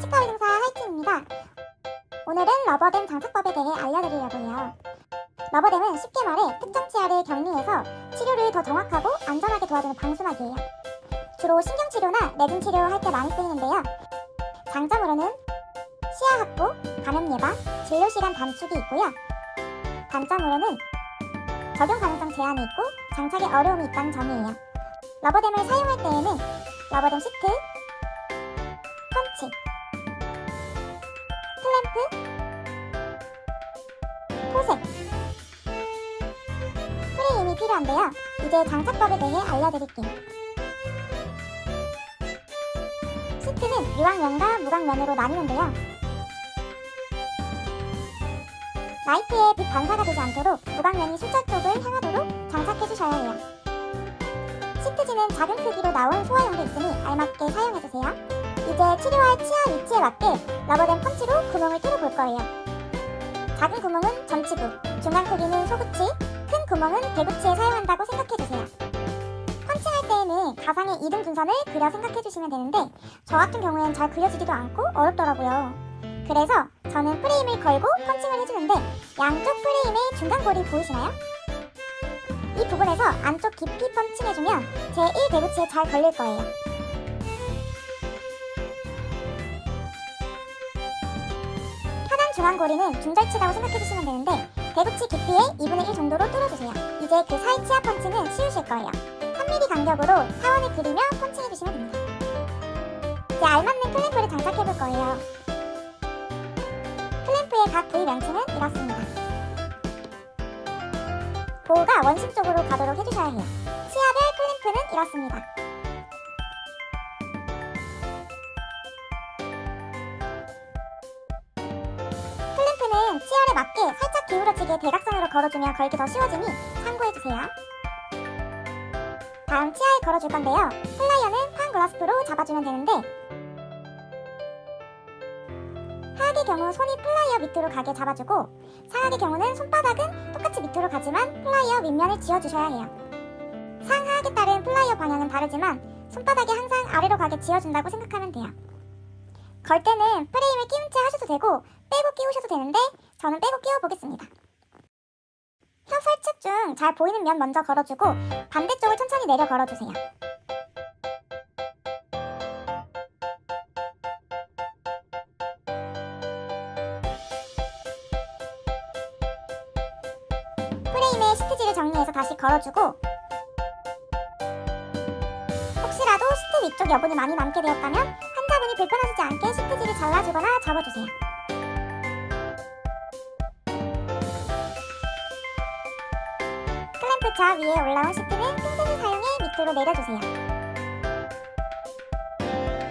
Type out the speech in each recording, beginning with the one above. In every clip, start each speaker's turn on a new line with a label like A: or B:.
A: 치과 의사 하이틴입니다. 오늘은 러버댐 장착법에 대해 알려드리려고 해요. 러버댐은 쉽게 말해 특정 치아를 격리해서 치료를 더 정확하고 안전하게 도와주는 방수막이에요. 주로 신경치료나 내진 치료 할 때 많이 쓰이는데요. 장점으로는 시야 확보, 감염 예방, 진료 시간 단축이 있고요. 단점으로는 적용 가능성 제한이 있고 장착에 어려움이 있다는 점이에요. 러버댐을 사용할 때에는 러버댐 시트, 클램프, 포색, 프레임이 필요한데요. 이제 장착법에 대해 알려드릴게요. 시트는 유광면과 무광면으로 나뉘는데요. 라이트에 빛 반사가 되지 않도록 무광면이 술자 쪽을 향하도록 장착해 주셔야 해요. 시트지는 작은 크기로 나온 소화용도 있으니 알맞게 사용해주세요. 이제 치료할 치아 위치에 맞게 러버댐 펀치로 구멍을 뚫어 볼 거예요. 작은 구멍은 전치부, 중간 크기는 소구치, 큰 구멍은 대구치에 사용한다고 생각해 주세요. 펀칭할 때에는 가상의 이등 분선을 그려 생각해 주시면 되는데 저 같은 경우엔 잘 그려지지도 않고 어렵더라고요. 그래서 저는 프레임을 걸고 펀칭을 해주는데 양쪽 프레임의 중간 골이 보이시나요? 이 부분에서 안쪽 깊이 펀칭해주면 제1 대구치에 잘 걸릴 거예요. 중앙고리는 중절치라고 생각해주시면 되는데 대구치 깊이의 2분의 1 정도로 뚫어주세요. 이제 그 사이 치아 펀칭은 쉬우실 거예요. 3mm 간격으로 사원을 그리며 펀칭해주시면 됩니다. 이제 알맞는 클램프를 장착해볼 거예요. 클램프의 각 부위 명칭은 이렇습니다. 보호가 원심 쪽으로 가도록 해주셔야 해요. 치아별 클램프는 이렇습니다. 클램프는 치아에 맞게 살짝 기울어지게 대각선으로 걸어주면 걸기 더 쉬워지니 참고해주세요. 다음 치아에 걸어줄 건데요. 플라이어는 판 그라스프로 잡아주면 되는데 하악의 경우 손이 플라이어 밑으로 가게 잡아주고 상악의 경우는 손바닥은 똑같이 밑으로 가지만 플라이어 윗면을 지어주셔야 해요. 상하악에 따른 플라이어 방향은 다르지만 손바닥이 항상 아래로 가게 지어준다고 생각하면 돼요. 걸 때는 프레임을 끼운 채 하셔도 되고 빼고 끼우셔도 되는데 저는 빼고 끼워 보겠습니다. 혀 설측 중 잘 보이는 면 먼저 걸어주고 반대쪽을 천천히 내려 걸어주세요. 프레임에 시트지를 정리해서 다시 걸어주고 혹시라도 시트 위쪽 여분이 많이 남게 되었다면 환자분이 불편하시지 않게 시트지를 잘라주거나 접어주세요. 클램프 좌 위에 올라온 시트는 핀셋을 사용해 밑으로 내려주세요.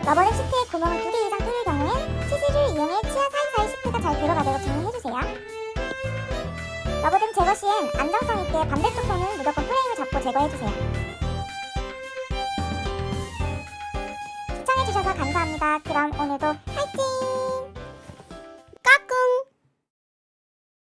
A: 러버를 시트에 구멍을 두개 이상 뚫을 경우엔 치즈를 이용해 치아 사이사이 시트가 잘 들어가도록 정리해주세요. 러버댐 제거 시엔 안정성 있게 반대쪽 손은 무조건 프레임을 잡고 제거해주세요. 감사합니다. 그럼 오늘도 화이팅!